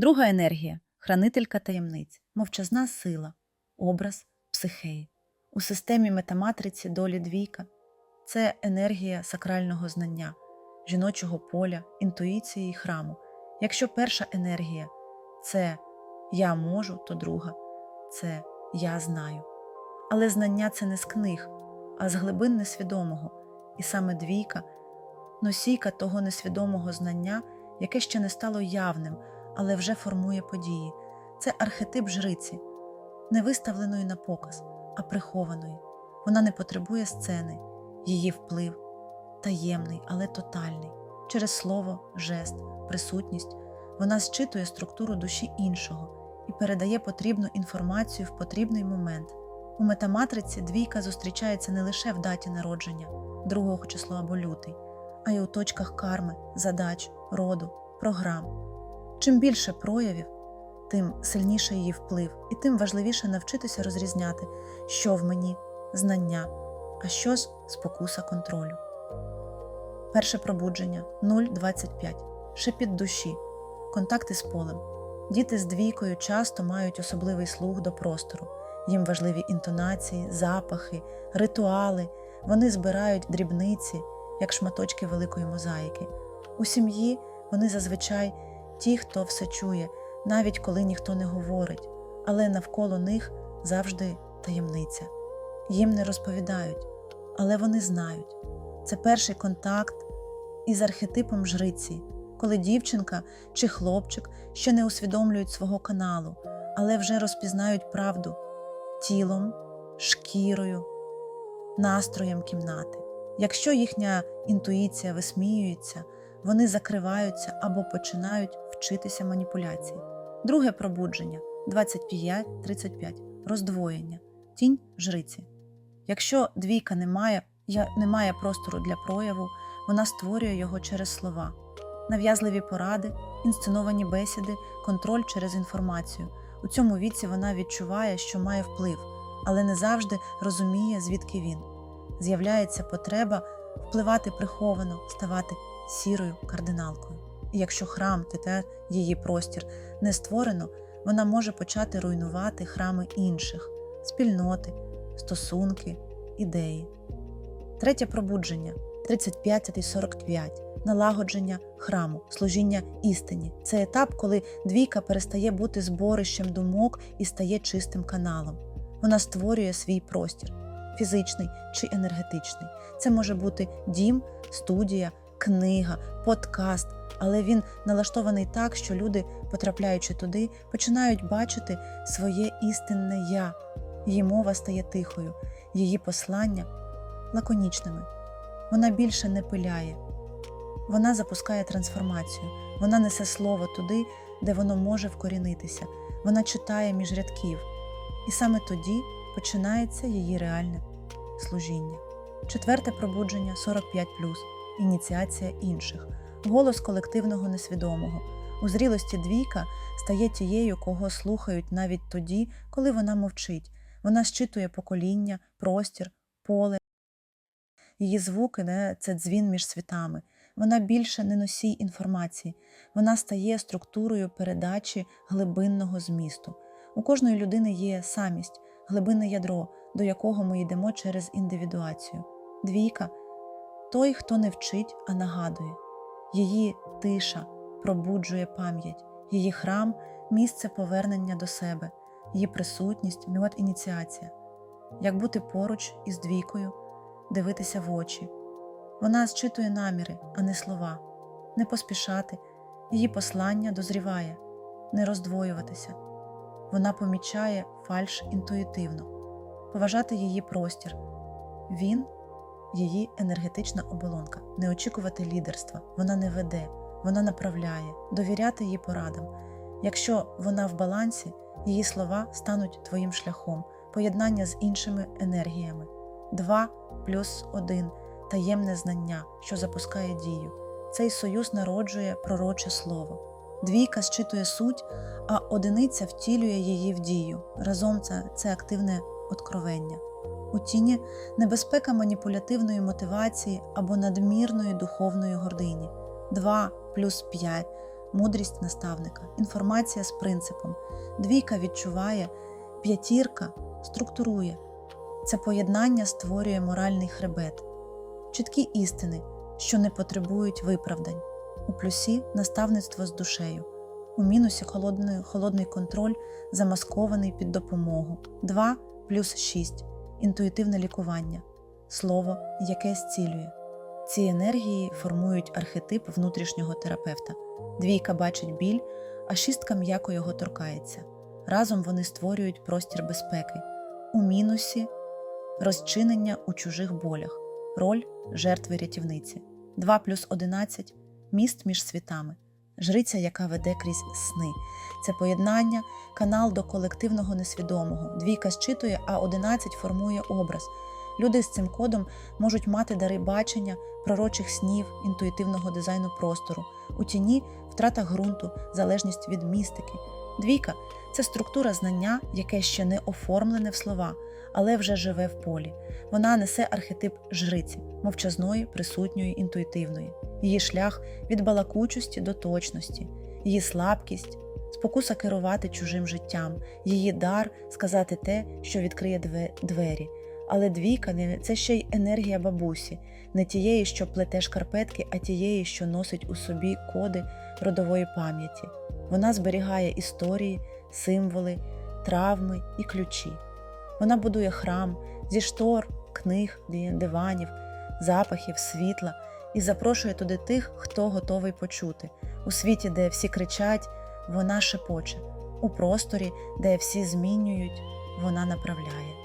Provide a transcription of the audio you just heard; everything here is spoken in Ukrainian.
Друга енергія хранителька таємниць, мовчазна сила, образ психеї. У системі метаматриці долі двійка це енергія сакрального знання, жіночого поля, інтуїції і храму. Якщо перша енергія це я можу, то друга це я знаю. Але знання це не з книг, а з глибин несвідомого, і саме двійка носійка того несвідомого знання, яке ще не стало явним, але вже формує події. Це архетип жриці, не виставленої на показ, а прихованої. Вона не потребує сцени, її вплив таємний, але тотальний. Через слово, жест, присутність вона зчитує структуру душі іншого і передає потрібну інформацію в потрібний момент. У метаматриці двійка зустрічається не лише в даті народження, другого число або лютий, а й у точках карми, задач, роду, програм. Чим більше проявів, тим сильніше її вплив, і тим важливіше навчитися розрізняти, що в мені знання, а що ж спокуса контролю. Перше пробудження 0,25. Шепіт душі. Контакти з полем. Діти з двійкою часто мають особливий слух до простору. Їм важливі інтонації, запахи, ритуали. Вони збирають дрібниці, як шматочки великої мозаїки. У сім'ї вони зазвичай ті, хто все чує, навіть коли ніхто не говорить, але навколо них завжди таємниця. Їм не розповідають, але вони знають. Це перший контакт із архетипом жриці, коли дівчинка чи хлопчик ще не усвідомлюють свого каналу, але вже розпізнають правду тілом, шкірою, настроєм кімнати. Якщо їхня інтуїція висміюється, вони закриваються або починають вчитися маніпуляції. Друге пробудження 25-35 роздвоєння, тінь жриці. Якщо двійка не має, не має простору для прояву, вона створює його через слова, нав'язливі поради, інсценовані бесіди, контроль через інформацію. У цьому віці вона відчуває, що має вплив, але не завжди розуміє, звідки він. З'являється потреба впливати приховано, ставати сірою кардиналкою. Якщо храм, тете її простір не створено, вона може почати руйнувати храми інших, спільноти, стосунки, ідеї. Третє пробудження 35-45 налагодження храму, служіння істині. Це етап, коли двійка перестає бути зборищем думок і стає чистим каналом. Вона створює свій простір фізичний чи енергетичний. Це може бути дім, студія, книга, подкаст, але він налаштований так, що люди, потрапляючи туди, починають бачити своє істинне я. Її мова стає тихою, її послання лаконічними. Вона більше не пиляє. Вона запускає трансформацію, вона несе слово туди, де воно може вкорінитися. Вона читає між рядків. І саме тоді починається її реальне служіння. Четверте пробудження 45 ініціація інших, голос колективного несвідомого. У зрілості двійка стає тією, кого слухають навіть тоді, коли вона мовчить. Вона щитує покоління, простір, поле. Її звуки не це дзвін між світами. Вона більше не носій інформації, вона стає структурою передачі глибинного змісту. У кожної людини є самість, глибинне ядро, до якого ми йдемо через індивідуацію. Двійка той, хто не вчить, а нагадує. Її тиша пробуджує пам'ять, її храм місце повернення до себе, її присутність мед ініціація. Як бути поруч із двійкою, дивитися в очі. Вона зчитує наміри, а не слова, не поспішати, її послання дозріває, не роздвоюватися. Вона помічає фальш інтуїтивно, поважати її простір. Він її енергетична оболонка, не очікувати лідерства, вона не веде, вона направляє, довіряти її порадам. Якщо вона в балансі, її слова стануть твоїм шляхом, поєднання з іншими енергіями. Два плюс один таємне знання, що запускає дію. Цей союз народжує пророче слово. Двійка зчитує суть, а одиниця втілює її в дію. Разом це, це активне откровення. У тіні небезпека маніпулятивної мотивації або надмірної духовної гордині. 2 плюс 5 мудрість наставника, інформація з принципом. Двійка відчуває, п'ятірка структурує. Це поєднання створює моральний хребет, чіткі істини, що не потребують виправдань. У плюсі наставництво з душею, у мінусі холодний, холодний контроль, замаскований під допомогу. 2 плюс 6 інтуїтивне лікування, слово, яке зцілює. Ці енергії формують архетип внутрішнього терапевта. Двійка бачить біль, а шістка м'яко його торкається. Разом вони створюють простір безпеки. У мінусі розчинення у чужих болях, роль жертви рятівниці. 2 плюс 11 міст між світами, жриця, яка веде крізь сни. Це поєднання, канал до колективного несвідомого. Двійка зчитує, а 11 формує образ. Люди з цим кодом можуть мати дари бачення, пророчих снів, інтуїтивного дизайну простору. У тіні втрата ґрунту, залежність від містики. Двійка це структура знання, яке ще не оформлене в слова, але вже живе в полі. Вона несе архетип жриці, мовчазної, присутньої, інтуїтивної. Її шлях від балакучості до точності, її слабкість, спокуса керувати чужим життям, її дар сказати те, що відкриє двері. Але двійка це ще й енергія бабусі, не тієї, що плете шкарпетки, а тієї, що носить у собі коди родової пам'яті. Вона зберігає історії, символи, травми і ключі. Вона будує храм зі штор, книг, диванів, запахів, світла і запрошує туди тих, хто готовий почути. У світі, де всі кричать, вона шепоче, у просторі, де всі змінюють, вона направляє.